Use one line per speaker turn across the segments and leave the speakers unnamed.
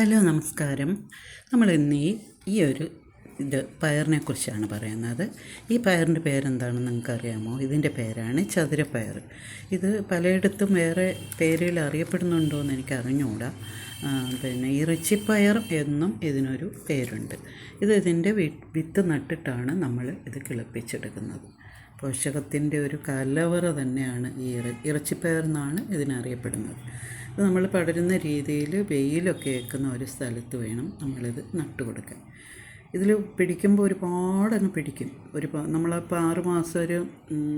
Hello നമസ്കാരം. നമ്മൾ ഇന്ന് ഈ ഒരു ഇത് പയറിനെ കുറിച്ചാണ് പറയുന്നത്. ഈ പയറിന്റെ പേരെന്താണെന്ന് നിങ്ങൾക്ക് അറിയാമോ ഇതിന്റെ പേരാണ് ചതുരപ്പയർ. ഇത് പലയിടത്തും വേറെ പേരിൽ അറിയപ്പെടുന്നുണ്ടോ എന്ന് എനിക്ക് അറിഞ്ഞുകൂടാ. പിന്നെ ഇറച്ചിപ്പയർ എന്നും ഇതിനൊരു പേരുണ്ട്. ഇത് ഇതിന്റെ വിത്ത് നട്ടിട്ടാണ് നമ്മൾ ഇത് കിളിപ്പിച്ചെടുക്കുന്നത്. പോഷകത്തിന്റെ ഒരു കലവറ തന്നെയാണ് ഈ ഇറ ഇറച്ചിപ്പയർ എന്നാണ് ഇതിനറിയപ്പെടുന്നത്. ഇത് നമ്മൾ പടരുന്ന രീതിയിൽ വെയിലൊക്കെ ഏൽക്കുന്ന ഒരു സ്ഥലത്ത് വേണം നമ്മളിത് നട്ടു കൊടുക്കാൻ. ഇതിൽ പിടിക്കുമ്പോൾ ഒരുപാടങ്ങ് പിടിക്കും. ഒരു നമ്മളിപ്പോൾ ആറ് മാസം ഒരു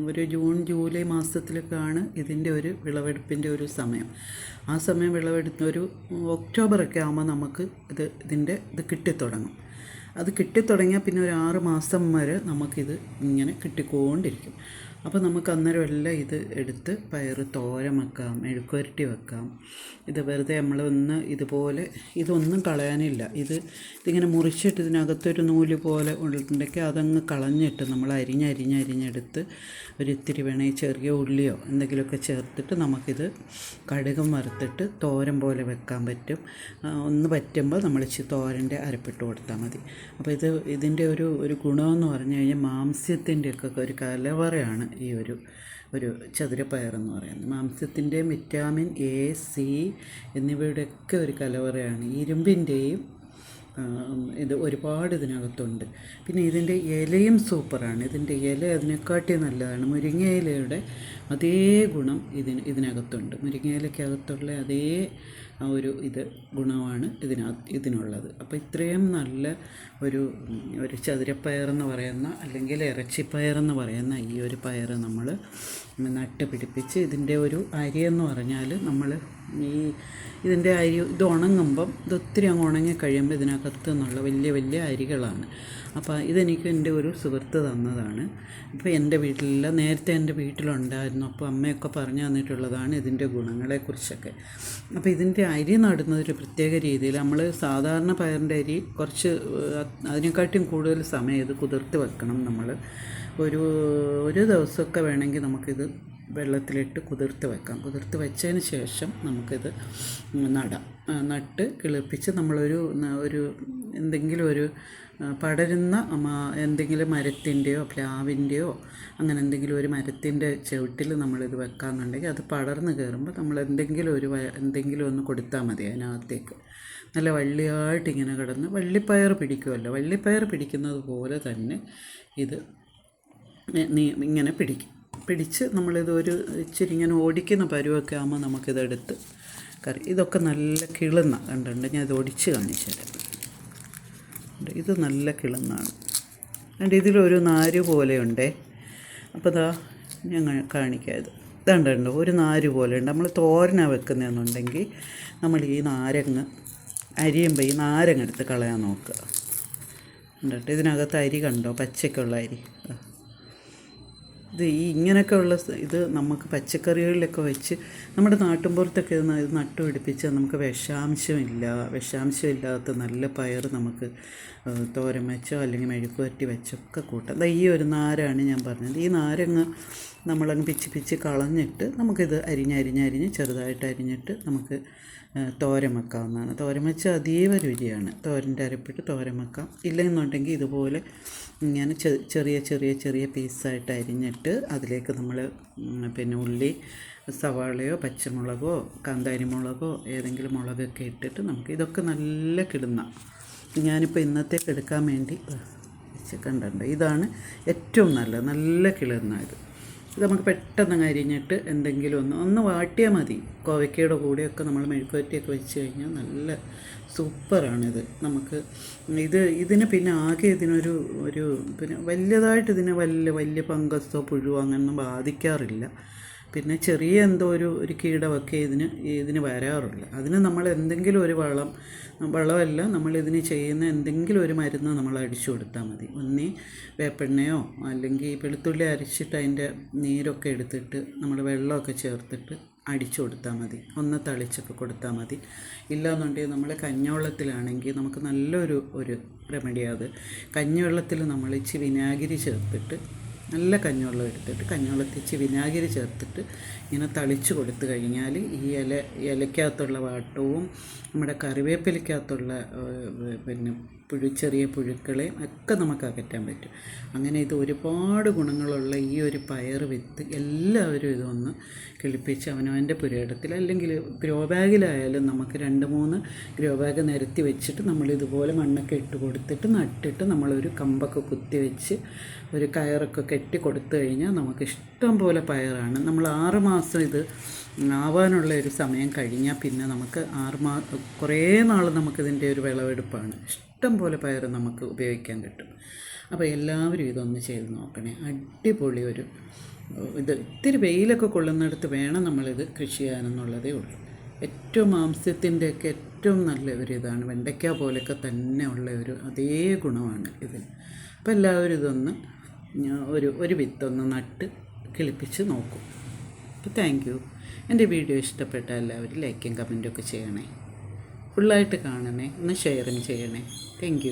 ഒരു ജൂൺ ജൂലൈ മാസത്തിലൊക്കെയാണ് ഇതിന്റെ ഒരു വിളവെടുപ്പിന്റെ ഒരു സമയം. ആ സമയം വിളവെടുത്ത ഒരു ഒക്ടോബറൊക്കെ ആകുമ്പോൾ നമുക്ക് ഇത് ഇതിന്റെ ഇത് കിട്ടിത്തുടങ്ങും. അത് കിട്ടിത്തുടങ്ങിയാൽ പിന്നെ ഒരു ആറ് മാസം വരെ നമുക്കിത് ഇങ്ങനെ കിട്ടിക്കൊണ്ടിരിക്കും. അപ്പോൾ നമുക്ക് അന്നേരം എല്ലാം ഇത് എടുത്ത് പയർ തോരൻ വെക്കാം മെഴുക്കുവരട്ടി വെക്കാം. ഇത് വെറുതെ നമ്മൾ ഒന്ന് ഇതുപോലെ ഇതൊന്നും കളയാനില്ല. ഇത് ഇതിങ്ങനെ മുറിച്ചിട്ട് ഇതിനകത്തൊരു നൂൽ പോലെ ഉണ്ടെങ്കിൽ അതങ്ങ് കളഞ്ഞിട്ട് നമ്മൾ അരിഞ്ഞരിഞ്ഞരിഞ്ഞെടുത്ത് ഒരിത്തിരി വേണമെങ്കിൽ ചെറിയ ഉള്ളിയോ എന്തെങ്കിലുമൊക്കെ ചേർത്തിട്ട് നമുക്കിത് കടുകം വറുത്തിട്ട് തോരൻ പോലെ വെക്കാൻ പറ്റും. ഒന്ന് പറ്റുമ്പോൾ നമ്മൾ തോരന്റെ അരപ്പിട്ട് കൊടുത്താൽ മതി. അപ്പോൾ ഇത് ഇതിന്റെ ഒരു ഒരു ഗുണമെന്ന് പറഞ്ഞു കഴിഞ്ഞാൽ മാംസ്യത്തിന്റെയൊക്കെ ഒരു കലവറയാണ്. ഈ ഒരു ഒരു ചതുരപ്പയർ എന്ന് പറയുന്നത്. മാംസ്യത്തിന്റെയും വിറ്റാമിൻ എ സി എന്നിവയുടെയൊക്കെ ഒരു കലവറയാണ്. ഇരുമ്പിന്റെയും ഇത് ഒരുപാട് ഇതിനകത്തുണ്ട്. പിന്നെ ഇതിന്റെ ഇലയും സൂപ്പറാണ്. ഇതിന്റെ ഇല അതിനെക്കാട്ടി നല്ലതാണ്. മുരിങ്ങ ഇലയുടെ അതേ ഗുണം ഇതിന് ഇതിനകത്തുണ്ട്. മുരിങ്ങ ഇലയ്ക്കകത്തുള്ള അതേ ആ ഒരു ഇത് ഗുണമാണ് ഇതിനകത്ത് ഇതിനുള്ളത്. അപ്പോൾ ഇത്രയും നല്ല ഒരു ഒരു ചതുരപ്പയറെന്ന് പറയുന്ന അല്ലെങ്കിൽ ഇറച്ചിപ്പയറെന്ന് പറയുന്ന ഈ ഒരു പയർ നമ്മൾ നട്ട് പിടിപ്പിച്ച് ഇതിന്റെ ഒരു അരിയെന്ന് പറഞ്ഞാൽ നമ്മൾ ഈ ഇതിന്റെ അരി ഇത് ഉണങ്ങുമ്പം ഇത് ഒത്തിരി അങ്ങ് ഉണങ്ങി കഴിയുമ്പോൾ ഇതിനകത്ത് നിന്നുള്ള വലിയ വലിയ അരികളാണ്. അപ്പോൾ ഇതെനിക്ക് എന്റെ ഒരു സുഹൃത്ത് തന്നതാണ്. ഇപ്പോൾ എന്റെ വീട്ടിലില്ല. നേരത്തെ എന്റെ വീട്ടിലുണ്ടായിരുന്നു. അപ്പോൾ അമ്മയൊക്കെ പറഞ്ഞു തന്നിട്ടുള്ളതാണ് ഇതിന്റെ ഗുണങ്ങളെക്കുറിച്ചൊക്കെ. അപ്പോൾ ഇതിന്റെ അരി നടുന്നതൊരു പ്രത്യേക രീതിയിൽ നമ്മൾ സാധാരണ പയറിന്റെ അരി കുറച്ച് അതിനെക്കാട്ടിയും കൂടുതൽ സമയം ഇത് കുതിർത്ത് വെക്കണം നമ്മൾ ഒരു ഒരു ദിവസമൊക്കെ വേണമെങ്കിൽ നമുക്കിത് വെള്ളത്തിലിട്ട് കുതിർത്ത് വെക്കാം. കുതിർത്ത് വെച്ചതിന് ശേഷം നമുക്കിത് നടാം. നട്ട് കിളിപ്പിച്ച് നമ്മളൊരു ഒരു എന്തെങ്കിലും ഒരു പടരുന്ന എന്തെങ്കിലും മരത്തിന്റെയോ പ്ലാവിന്റെയോ അങ്ങനെ എന്തെങ്കിലും ഒരു മരത്തിന്റെ ചുവട്ടിൽ നമ്മളിത് വെക്കാമെന്നുണ്ടെങ്കിൽ അത് പടർന്ന് കയറുമ്പോൾ നമ്മൾ എന്തെങ്കിലും ഒരു എന്തെങ്കിലും ഒന്ന് കൊടുത്താൽ മതി അതിനകത്തേക്ക്. നല്ല വള്ളിയായിട്ട് ഇങ്ങനെ കിടന്ന് വള്ളിപ്പയർ പിടിക്കുമല്ലോ. വള്ളിപ്പയർ പിടിക്കുന്നത് പോലെ തന്നെ ഇത് ഇങ്ങനെ പിടിക്കും. പിടിച്ച് നമ്മളിത് ഒരു ഇച്ചിരി ഇങ്ങനെ ഓടിക്കുന്ന പരുവൊക്കെ ആകുമ്പോൾ നമുക്കിതെടുത്ത് കറി. ഇതൊക്കെ നല്ല കിളുന്ന കണ്ടുണ്ട് ഞാൻ ഇത് ഒടിച്ച് കാണിച്ചു തരാം ഉണ്ട്. ഇത് നല്ല കിളുന്നാണ്. അതിന്റെ ഇതിലൊരു നാര് പോലെയുണ്ടേ. അപ്പോൾ ഇതാ ഞങ്ങൾ കാണിക്കാം ഇത് ഇതുണ്ടുണ്ട് ഒരു നാര് പോലെയുണ്ട്. നമ്മൾ തോരന വെക്കുന്നതെന്നുണ്ടെങ്കിൽ നമ്മൾ ഈ നാരങ്ങ് അരിയുമ്പോൾ ഈ നാരങ്ങ എടുത്ത് കളയാൻ നോക്കുക. ഉണ്ടോ ഇതിനകത്ത് അരി കണ്ടോ? പച്ചയ്ക്കുള്ള അരി. ഇത് ഈ ഇങ്ങനെയൊക്കെ ഉള്ള ഇത് നമുക്ക് പച്ചക്കറികളിലൊക്കെ വെച്ച് നമ്മുടെ നാട്ടുമ്പുറത്തൊക്കെ ഇത് നട്ടു നട്ടുപിടിപ്പിച്ച് നമുക്ക് വിഷാംശമില്ല. വിഷാംശമില്ലാത്ത നല്ല പയർ നമുക്ക് തോരം വെച്ചോ അല്ലെങ്കിൽ മെഴുക്കുവരട്ടി വെച്ചൊക്കെ കൂട്ടാം. ഈ ഒരു നാരാണ് ഞാൻ പറഞ്ഞത്. ഈ നാരങ്ങ നമ്മളങ്ങ് പിച്ച് പിച്ച് കളഞ്ഞിട്ട് നമുക്കിത് അരിഞ്ഞരിഞ്ഞരിഞ്ഞ് ചെറുതായിട്ട് അരിഞ്ഞിട്ട് നമുക്ക് തോരൻ വെക്കാവുന്നതാണ്. തോരൻ വെച്ചാൽ അതീവ രുചിയാണ്. തോരന്റെ അരപ്പിട്ട് തോരൻ വെക്കാം. ഇല്ലെന്നുണ്ടെങ്കിൽ ഇതുപോലെ ഇങ്ങനെ ചെറിയ ചെറിയ ചെറിയ പീസായിട്ട് അരിഞ്ഞിട്ട് അതിലേക്ക് നമ്മൾ പിന്നെ ഉള്ളി സവാളയോ പച്ചമുളകോ കാന്താരിമുളകോ ഏതെങ്കിലും മുളകൊക്കെ ഇട്ടിട്ട് നമുക്ക് ഇതൊക്കെ നല്ല കിടുന്ന. ഞാനിപ്പോൾ ഇന്നത്തേക്ക് എടുക്കാൻ വേണ്ടി കണ്ടുണ്ട് ഇതാണ് ഏറ്റവും നല്ല നല്ല കിളിർന്ന ഇത്. ഇത് നമുക്ക് പെട്ടെന്ന് അരിഞ്ഞിട്ട് എന്തെങ്കിലും ഒന്ന് ഒന്ന് വാട്ടിയാൽ മതി. കോവയ്ക്കയുടെ കൂടെയൊക്കെ നമ്മൾ മെഴുക്കുവരട്ടിയൊക്കെ വെച്ച് കഴിഞ്ഞാൽ നല്ല സൂപ്പറാണിത്. നമുക്ക് ഇത് ഇതിന് പിന്നെ ആകെ ഇതിനൊരു ഒരു പിന്നെ വലിയതായിട്ട് ഇതിനെ വലിയ വലിയ ഫംഗസോ പുഴുവോ അങ്ങനൊന്നും ബാധിക്കാറില്ല. പിന്നെ ചെറിയ എന്തോ ഒരു ഒരു കീടമൊക്കെ ഇതിന് ഇതിന് വരാറുള്ള അതിന് നമ്മൾ എന്തെങ്കിലും ഒരു വളം വളമല്ല നമ്മൾ ഇതിന് ചെയ്യുന്ന എന്തെങ്കിലും ഒരു മരുന്ന് നമ്മൾ അടിച്ചു കൊടുത്താൽ മതി. ഒന്നി വേപ്പെണ്ണയോ അല്ലെങ്കിൽ വെളുത്തുള്ളി അരച്ചിട്ട് അതിന്റെ നീരൊക്കെ എടുത്തിട്ട് നമ്മൾ വെള്ളമൊക്കെ ചേർത്തിട്ട് അടിച്ചു കൊടുത്താൽ മതി. ഒന്ന് തളിച്ചൊക്കെ കൊടുത്താൽ മതി. ഇല്ലാന്നുണ്ടെങ്കിൽ നമ്മൾ കഞ്ഞവെള്ളത്തിലാണെങ്കിൽ നമുക്ക് നല്ലൊരു ഒരു റെമഡി അത്. കഞ്ഞിവെള്ളത്തിൽ നമ്മൾ ഇച്ചി വിനാഗിരി ചേർത്തിട്ട് നല്ല കഞ്ഞിവെള്ളം എടുത്തിട്ട് കഞ്ഞിവെള്ളത്തിച്ച് വിനാഗിരി ചേർത്തിട്ട് ഇങ്ങനെ തളിച്ച് കൊടുത്തു കഴിഞ്ഞാൽ ഈ ഇല ഇലയ്ക്കകത്തുള്ള വാട്ടവും നമ്മുടെ കറിവേപ്പിലയ്ക്കകത്തുള്ള പിന്നെ പുഴു ചെറിയ പുഴുക്കളെ ഒക്കെ നമുക്ക് അകറ്റാൻ പറ്റും. അങ്ങനെ ഇത് ഒരുപാട് ഗുണങ്ങളുള്ള ഈ ഒരു പയർ വിത്ത് എല്ലാവരും ഇതൊന്ന് കിളിപ്പിച്ച് അവനവന്റെ പുരയിടത്തിൽ അല്ലെങ്കിൽ ഗ്രോ ബാഗിലായാലും നമുക്ക് രണ്ട് മൂന്ന് ഗ്രോ ബാഗ് നിരത്തി വെച്ചിട്ട് നമ്മൾ ഇതുപോലെ മണ്ണൊക്കെ ഇട്ട് കൊടുത്തിട്ട് നട്ടിട്ട് നമ്മളൊരു കമ്പൊക്കെ കുത്തി വെച്ച് ഒരു കയറൊക്കെ കെട്ടി കൊടുത്തു കഴിഞ്ഞാൽ നമുക്ക് ഇഷ്ടം പോലെ പയറാണ്. നമ്മൾ ആറ് മാസം ഇത് ആവാനുള്ള ഒരു സമയം കഴിഞ്ഞാൽ പിന്നെ നമുക്ക് ആറ് മാ കുറേ നാൾ നമുക്കിതിന്റെ ഒരു വിളവെടുപ്പാണ്. ഇഷ്ടം പോലെ പയർ നമുക്ക് ഉപയോഗിക്കാൻ കിട്ടും. അപ്പോൾ എല്ലാവരും ഇതൊന്ന് ചെയ്ത് നോക്കണേ. അടിപൊളി ഒരു ഇത് ഇത്തിരി വെയിലൊക്കെ കൊള്ളുന്നിടത്ത് വേണം നമ്മളിത് കൃഷി ചെയ്യാനെന്നുള്ളതേ ഉള്ളൂ. ഏറ്റവും മാംസ്യത്തിന്റെയൊക്കെ ഏറ്റവും നല്ല ഒരു ഇതാണ്. വെണ്ടയ്ക്ക പോലെയൊക്കെ തന്നെ ഉള്ള ഒരു അതേ ഗുണമാണ് ഇതിന്. അപ്പോൾ എല്ലാവരും ഇതൊന്ന് ഒരു ഒരു വിത്തൊന്ന് നട്ട് കിളിപ്പിച്ച് നോക്കും. അപ്പോൾ താങ്ക് യു. എന്റെ വീഡിയോ ഇഷ്ടപ്പെട്ട എല്ലാവരും ലൈക്കും കമന്റും ഒക്കെ ചെയ്യണേ. ഫുള്ളായിട്ട് കാണണേ. ഒന്ന് ഷെയറും ചെയ്യണേ. താങ്ക്